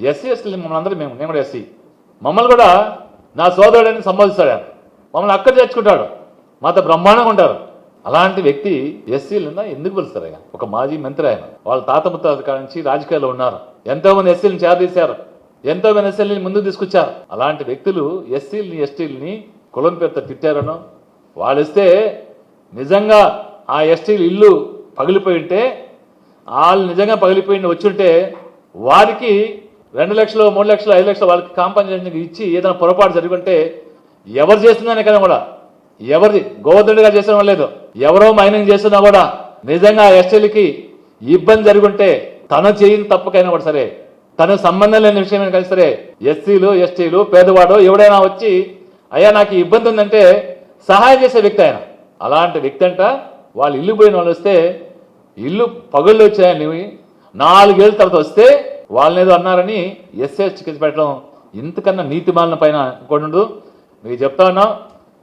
SC ST మమ్మల్ని అందరూ మేము నేను కూడా ఎస్సీ. మమ్మల్ని కూడా నా సోదరుడని సంబోధిస్తాడు మమ్మల్ని అక్కడ చేర్చుకుంటాడు. మాతో బ్రహ్మాండంగా ఉంటారు. అలాంటి వ్యక్తి ఎస్సీలను ఎందుకు పిలుస్తారు ఆయన? ఒక మాజీ మంత్రి ఆయన. వాళ్ళ తాత ముత్తాత నుంచి రాజకీయాల్లో ఉన్నారు. ఎంతో మంది ఎస్సీలను చేరదీశారు. ఎంతో మంది ఎస్సీలని ముందుకు తీసుకొచ్చారు. అలాంటి వ్యక్తులు ఎస్సీలని ఎస్టీలని కులం పేరుతో తిట్టారనో వాళ్ళు ఇస్తే నిజంగా ఆ ఎస్టీలు ఇల్లు పగిలిపోయి ఉంటే వాళ్ళు నిజంగా పగిలిపోయి వచ్చుంటే వారికి రెండు లక్షలు మూడు లక్షలు ఐదు లక్షలు వాళ్ళకి కాంపన్సేషన్ ఇచ్చి ఏదైనా పొరపాటు జరుగుంటే ఎవరు చేస్తున్నానే కదా కూడా. ఎవరిది? గోవర్ధనుడు గారు చేసిన లేదు. ఎవరో మైనింగ్ చేస్తున్నా కూడా నిజంగా ఎస్టీలకి ఇబ్బంది జరుగుంటే తను చేయని తప్పకైనా కూడా సరే తను సంబంధం లేని విషయం కలిసి సరే ఎస్సీలు ఎస్టీలు పేదవాడు ఎవడైనా వచ్చి అయ్యా నాకు ఇబ్బంది ఉందంటే సహాయం చేసే వ్యక్తి ఆయన. అలాంటి వ్యక్తి అంట వాళ్ళు ఇల్లు పోయిన వాళ్ళు వస్తే ఇల్లు పగుళ్ళు వచ్చాయని నాలుగేళ్ళ తర్వాత వస్తే వాళ్ళని ఏదో అన్నారని ఎస్ఎస్ చికిత్స పెట్టడం ఇంతకన్నా నీతి మాలిన పైన ఇంకోటి ఉండదు. మీకు చెప్తా ఉన్నాం